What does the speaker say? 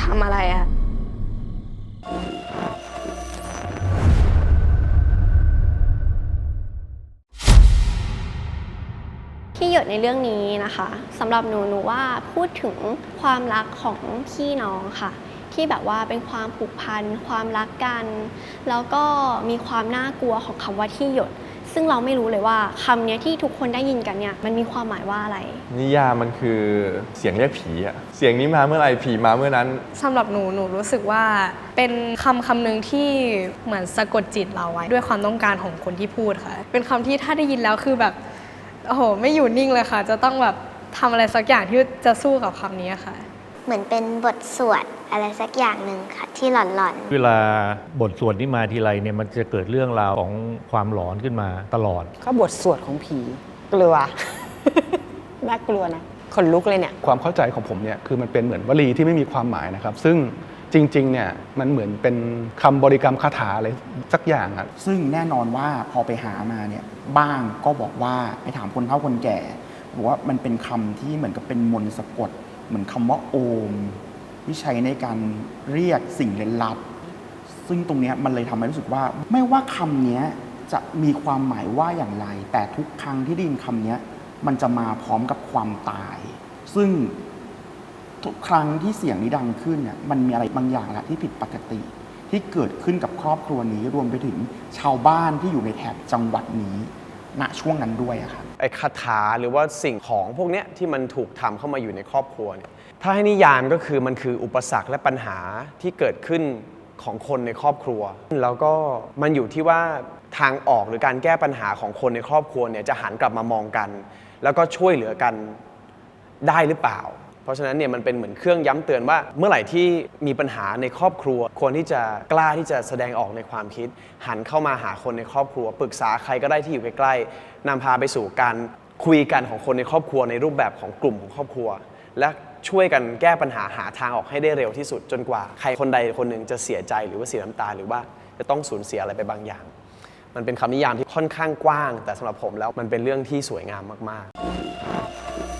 ทำอะไรอะที่หยดในเรื่องนี้นะคะสำหรับหนูหนูว่าพูดถึงความรักของพี่น้องค่ะ ที่แบบว่าเป็นความผูกพัน ความรักกัน แล้วก็มีความน่ากลัวของคำว่าที่หยด ซึ่งเราไม่รู้เลยว่าคำเนี้ยที่ทุกคนได้ยินกันเนี่ยมันมีความหมายว่าอะไร นิยามมันคือเสียงเรียกผีอะเสียงนี้มาเมื่อไหร่ผีมาเมื่อนั้น สำหรับหนูหนูรู้สึกว่าเป็นคำคำหนึ่งที่เหมือนสะกดจิตเราไว้ ด้วยความต้องการของคนที่พูดค่ะ เป็นคำที่ถ้าได้ยินแล้วคือแบบโอ้โหไม่อยู่นิ่งเลยค่ะ จะต้องแบบทำอะไรสักอย่างที่จะสู้กับคำนี้ค่ะ เหมือนเป็นบทสวดอะไรสักอย่างหนึ่งค่ะ ที่หลอนๆเวลาบทสวดนี้มาทีไรเนี่ยมันจะเกิดเรื่องราวของความหลอนขึ้นมาตลอด ก็บทสวดของผีกลัว น่ากลัวนะขนลุกเลยเนี่ย ความเข้าใจของผมเนี่ยคือมันเป็นเหมือนวลีที่ไม่มีความหมายนะครับ ซึ่งจริงๆเนี่ยมันเหมือนเป็นคำบริกรรมคาถาอะไรสักอย่างอะซึ่งแน่นอนว่าพอไปหามาเนี่ยบ้างก็บอกว่าไปถามคนเฒ่าคนแก่บอกว่ามันเป็นคำที่เหมือนกับเป็นมนต์สะกด เหมือนคำว่าโอม ที่ใช้ในการเรียกสิ่งเร้นลับ ซึ่งตรงนี้มันเลยทำให้รู้สึกว่า ไม่ว่าคำนี้จะมีความหมายว่าอย่างไร แต่ทุกครั้งที่ได้ยินคำนี้มันจะมาพร้อมกับความตาย ซึ่งทุกครั้งที่เสียงนี้ดังขึ้นเนี่ยมันมีอะไรบางอย่างละที่ผิดปกติ ที่เกิดขึ้นกับครอบครัวนี้รวมไปถึงชาวบ้านที่อยู่ในแถบจังหวัดนี้ ณช่วงนั้นด้วยอะครับไอ้คาถาหรือว่าสิ่งของพวกเนี้ยที่มันถูกทำเข้ามาอยู่ในครอบครัวเนี่ยถ้าให้นิยามก็คือมันคืออุปสรรคและปัญหาที่เกิดขึ้นของคนในครอบครัว แล้วก็มันอยู่ที่ว่าทางออกหรือการแก้ปัญหาของคนในครอบครัวเนี่ยจะหันกลับมามองกัน แล้วก็ช่วยเหลือกันได้หรือเปล่า เพราะฉะนั้นเนี่ยมันเป็นเหมือนเครื่องย้ำเตือนว่า เมื่อไหร่ที่มีปัญหาในครอบครัวควรที่จะกล้าที่จะแสดงออกในความคิด หันเข้ามาหาคนในครอบครัว ปรึกษาใครก็ได้ที่อยู่ใกล้ๆนำพาไปสู่การคุยกันของคนในครอบครัวในรูปแบบของกลุ่มของครอบครัว และช่วยกันแก้ปัญหาหาทางออกให้ได้เร็วที่สุดจนกว่า ใครคนใดคนหนึ่งจะเสียใจหรือว่าเสียน้ำตาหรือว่าจะต้องสูญเสียอะไรไปบางอย่าง มันเป็นคำนิยามที่ค่อนข้างกว้าง แต่สำหรับผมแล้วมันเป็นเรื่องที่สวยงามมาก ๆ